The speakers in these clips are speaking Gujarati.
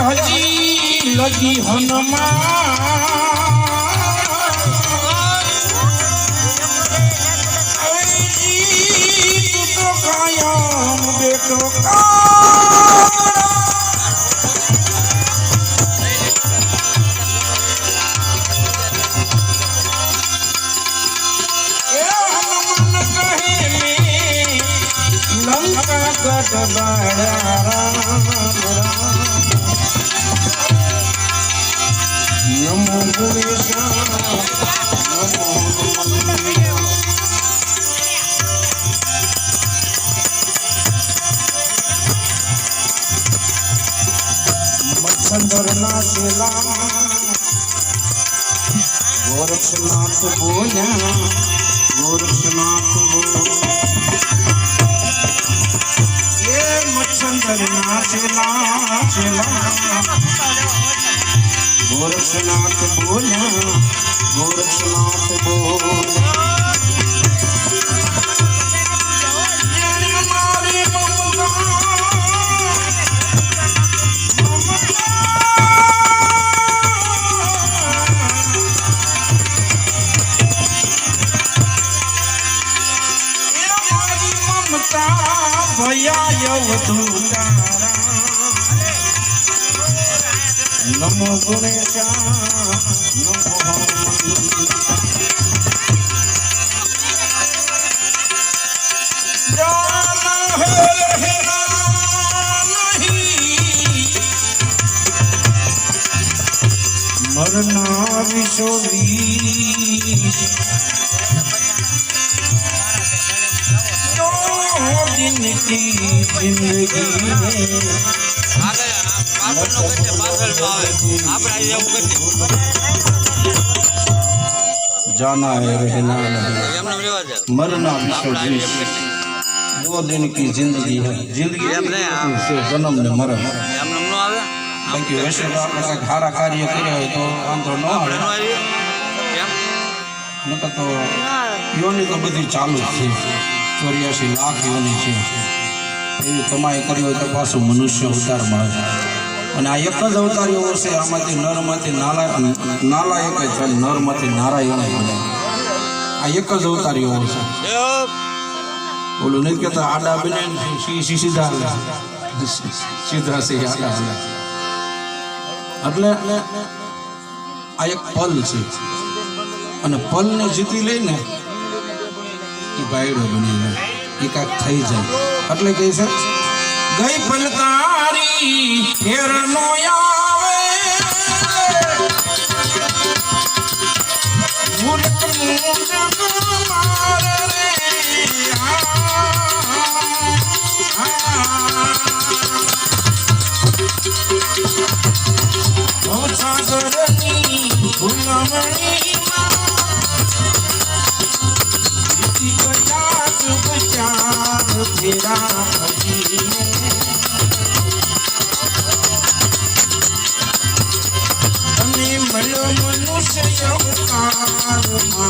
હજી લગી હનુમાન તું તો કાયમ બેટો કા એ હનુમાન કહે મે લંકા ગઢ બાળા રામ રામ નમો ગુણેશા નમો મચ્છંદર ના શેલા ગોરક્ષનાથ બોલ્યા ગોરક્ષનાથ બોલ્યા એ મચ્છંદર ના શેલા શેલા ગોરક્ષનાથ बनो करते जाना है रहना नहीं मरना विश्व दो दिन की ज़िंदगी है। ज़िंदगी से जन्म ने मरा थैंक कार्य कर रहे तो योनी तो, तो, तो, तो बड़ी चालू थी। तो पासो मनुष्य उतार मार। અને આ એક જ અવતાર એવો છે, આમાંથી નરમાંથી નાલા નાલાયક થાય નરમાંથી નારાયણ બને. આ એક જ અવતાર એવો છે. ઓલું નથી કહેતા આડા બને સીધા. સીધા છે, આડા. એટલે આ એક પલ છે. અને પલને જીતી લઈને એ બાયડો બની જાય એ કાંઈક થઈ જાય. એટલે કહે છે ગઈ પલ ફેરનો આવે. સાગરની ફૂલમણીમાં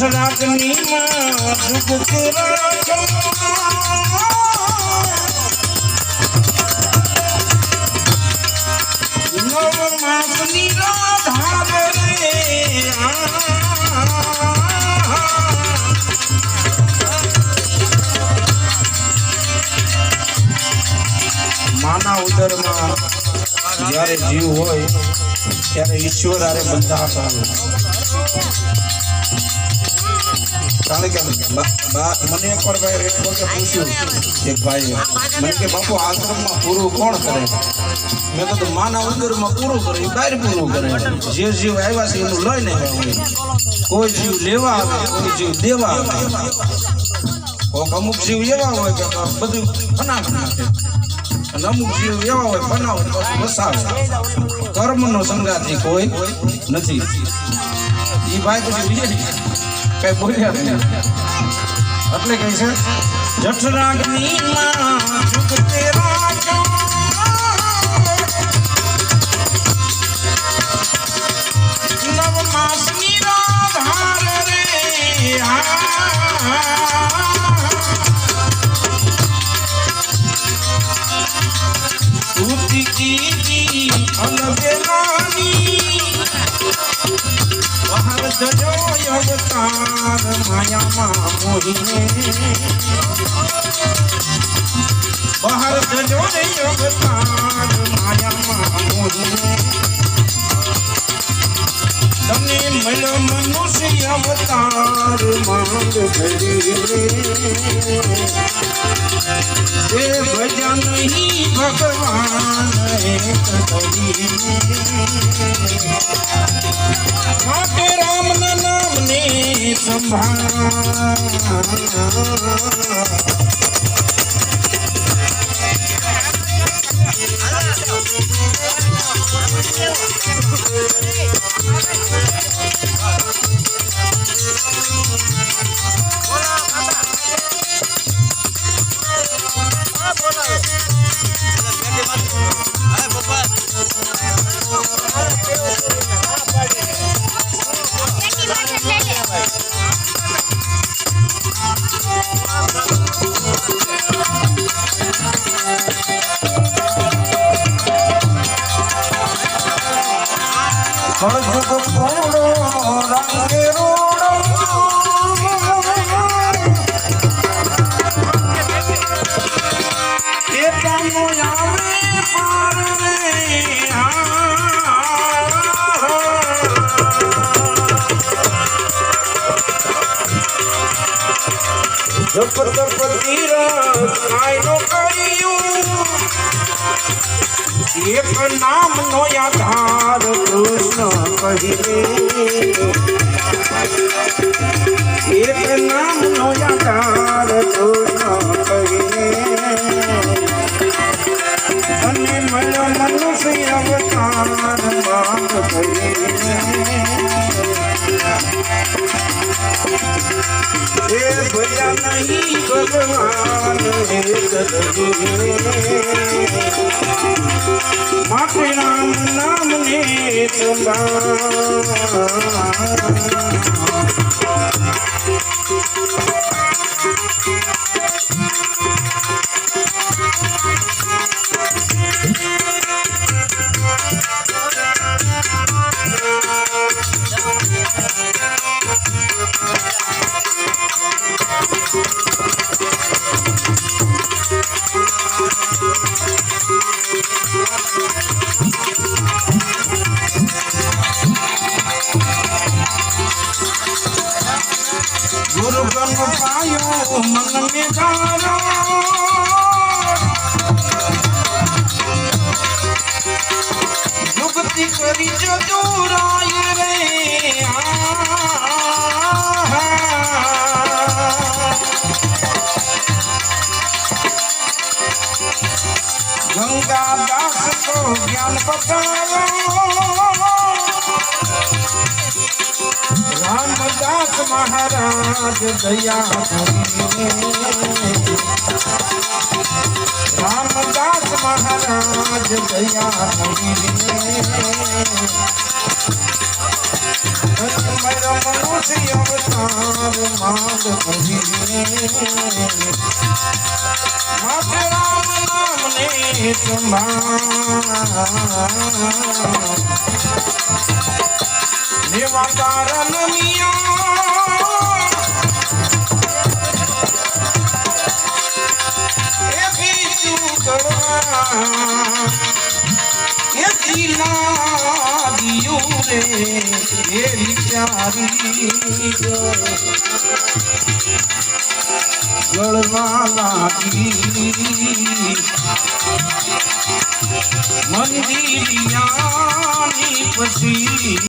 જઠરાગની માં દુઃખ નવ માસની રાધા માના ઉદરમાં જ્યારે જીવ હોય, ત્યારે ઈશ્વર આરે બંધાતા હોય. કારણ કે મને એકવાર ભાઈ એક ભાઈ, મને કે બાપુ, આશ્રમમાં પૂરું કોણ કરે? મેં કીધું, માના ઉંદરમાં પૂરું કરે બહાર પૂરું કરે. જે જીવ આવ્યા છે, એનું લઈને કોઈ જીવ લેવા કોઈ જીવ દેવા આવે. અમુક જીવ એવા હોય કે બધું નાખે. અને અમુક જીવ એવા હોય, બનાવે વસાવે. કર્મનો સંગાથી કોઈ નથી. એ ભાઈ પછી કઈ બોલ્યા એટલે કહે છે જઠરાગ્નિ જજો અવતાર માયામાં મોહીને બહાર જજો રે અવતાર માયામાં મોહીને તમને મળ્યો મનુષ્ય અવતાર માંગ કરીને એ ભજન નહીં ભગવાન રામના નામને સંભાળ. ખડગ પોળો જપ તપ તીર કાયનો કર્યું એક નામ નો આધાર કૃષ્ણ કહીએ એક નામ નો આધાર કૃષ્ણ કહીએ અને મન મનુષ્ય અવતાર માન કહીને એ ભયા નહીં ભગવાન હે સદગુરુ. માટે રામ નામને સંભાળ. યુગતિ કરી જજો રાય રે. ગંગા દાસ તો જ્ઞાન બતાવો રામદાસ મહારાજ દયા રામદાસ મહારાજ દયા મનુષ્ય અવતાર માંગ કહી રામ નામને સંભાળ દેવા કારણ એ વિચારી ગળવા લાગી મંદિરિયાની પછી